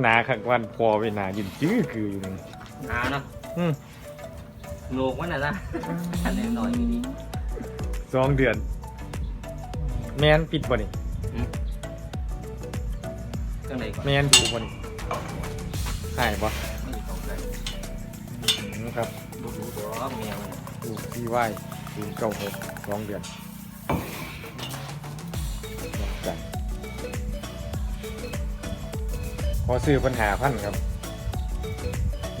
หนาขักวันพอไปหนายืนจื้อคืออยู่นี่ หาเนาะอืม โลกมันน่ะนะอันนี้หน่อยอยู่ดี สองเดือน แมนปิดบ่นี่จังไหนก่อนแมนดูบ่นี่หายบ่ไม่ได้ตกใจอืมครับดูดูตัวเมียมันดูพี่ไหวศูนย์เก้าหกสองเดือนดอกจัน อซื้อปัญหาพันครับ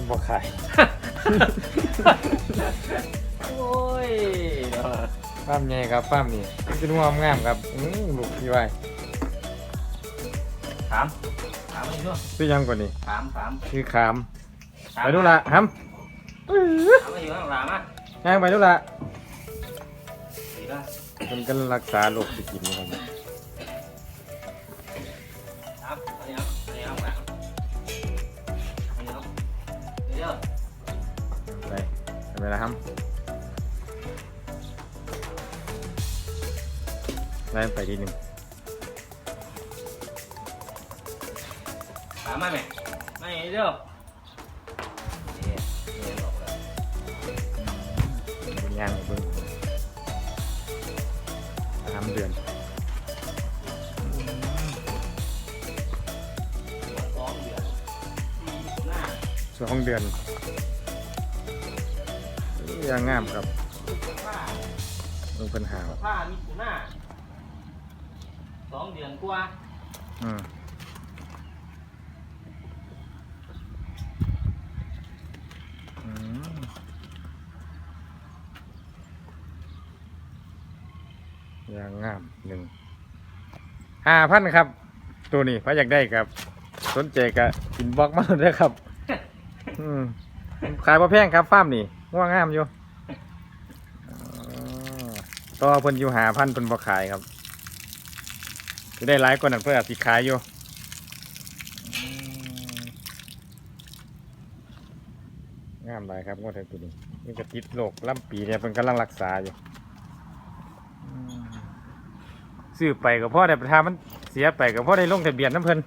บ่ขายโอ้ยฟาร์มใหญ่ครับฟาร์มนี่เป็นงามงามครับอือลูกพี่ไหวถามถามมาอีกด้วยซื้อยังกว่านี้ถามถามคือขามถามไปดูละฮัมถามมาอยู่ข้างหลังอะย่างไปดูละดีละมันก็รักษาโรคที่กินนะครับถามอันนี้เอาอั ไปไหมล่ะฮัมไล่ไปทีหนึ่งถามมาไหมไม่เดี๋ยวเดี๋ยวเดี๋ยวบอกเลยเป็นย่างเบิ่งสามเดือนสองเดือนสี่หน้าส องเดือนย่างงามครับผ้าเบิ่งปัญหาผ้ามีถุหน้าสองเดือนกว่า อืมอืมย่างงามหนึ่งห้าพันครับ ตัวนี้พระอยากได้ครับ สนใจก็อินบ็อกมาเลยครับ อืมขายพอแพงครับฟาร์มนี่ง่วงงามอยู่อ๋อ ต่อเพิ่นอยู่หาพันเพิ่นบ่ขายครับจะได้หลายกว่านั้นเพิ่นอาจสิขายอยู่อืมงามหลายครับงวดเทตัวนี้นี่ก็ติดโรคลำปีเนี่ยเพิ่นกำลังรักษาอยู่อืมซื้อไปก็พอได้ประทามันเสียไปก็พอได้ลงทะเบียนน้ำเพิ่น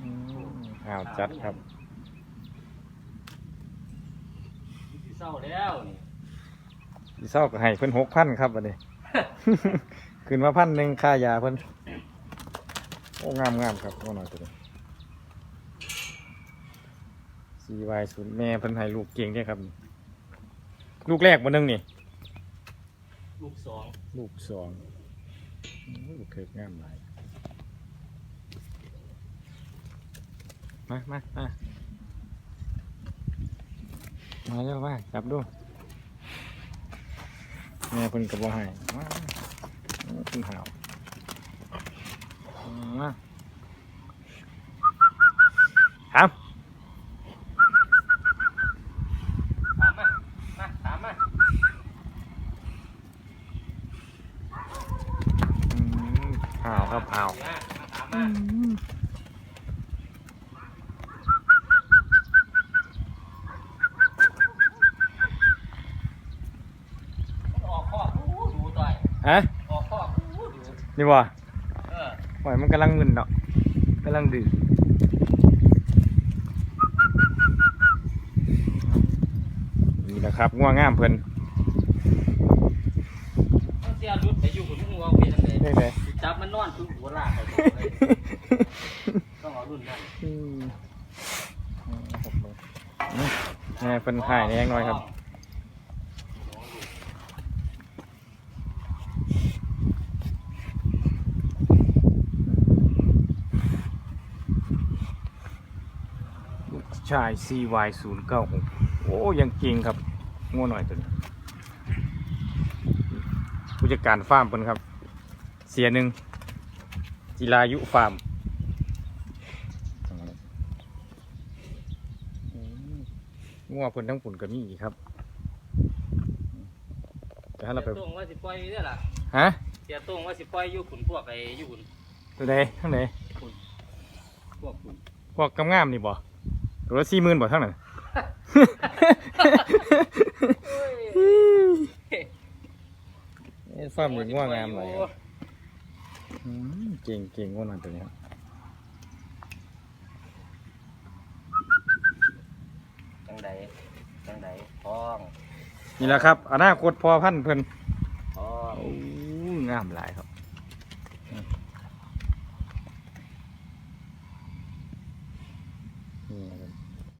อืมอ้าวจัดครับสิเศร้าแล้วนี่ อีเศร้าก็ให้เพิ่นหกพันครับวันนี้ ขึ้นมาพันหนึ่งค่ายาเพิ่นโอ้งามงามครับโอ้หน่อยตัวนี้ซีวายศูนย์แม่เพิ่นให้ลูกเก่งเนี่ยครับ ลูกแรกบนหนึ่งนี่ ลูกสองลูกสองโอ้ลูกเคิกงามหลายมามามามาเร็วมาจับดู แม่เพิ่นกระบอกให้มาโอ้เพิ่นหาวมาครับถามมามาถามมาอืมหาวครับหาว เดี๋ยวมาถามมาออกข้อดูดูต่อย ฮะออกข้อดูดูนี่บ่เออหอยมันกำลังมึนเนาะกำลังดื้อนี่แหละครับง่วงงามเพิ่นต้องเสียรุดไปอยู่กับมึงว่าเป็นยังไงนี่เลยจับมันนอนคือหัวลากไปเลยต้องเอารุ่นนั้นอืมอืมแม่เพิ่นหายแน่น้อยครับ ชาย CY 0 9 6 โอ้ยังเก่งครับง่วหน่อยตัวนี้ผู้จัดการฟาร์มเพิ่นครับ เสียหนึ่งจิรายุฟาร์มอืมง่วเพิ่นทั้งปุ่นก็มีอีกครับแต่ถ้าเราไปเสียตรงว่าสิปล่อยนี่ล่ะฮะเสียตรงว่าสิปล่อยอยู่ขุนพวกไอ้อยู่ขุนตัวใดทั้งไหนพวกขุนพวกกำงามนี่บ่ ตัวละสี่หมื่นบ่ทั้งนั้นเอ้ยฟาร์มนี่ง่วงามหน่อยครับอืมเก่งเก่งงวดนั้นตัวนี้ครับจังใดจังใดท้องนี่แหละครับอนาคตพอพันธุ์เพิ่นท้อง โอ้งามหลายครับ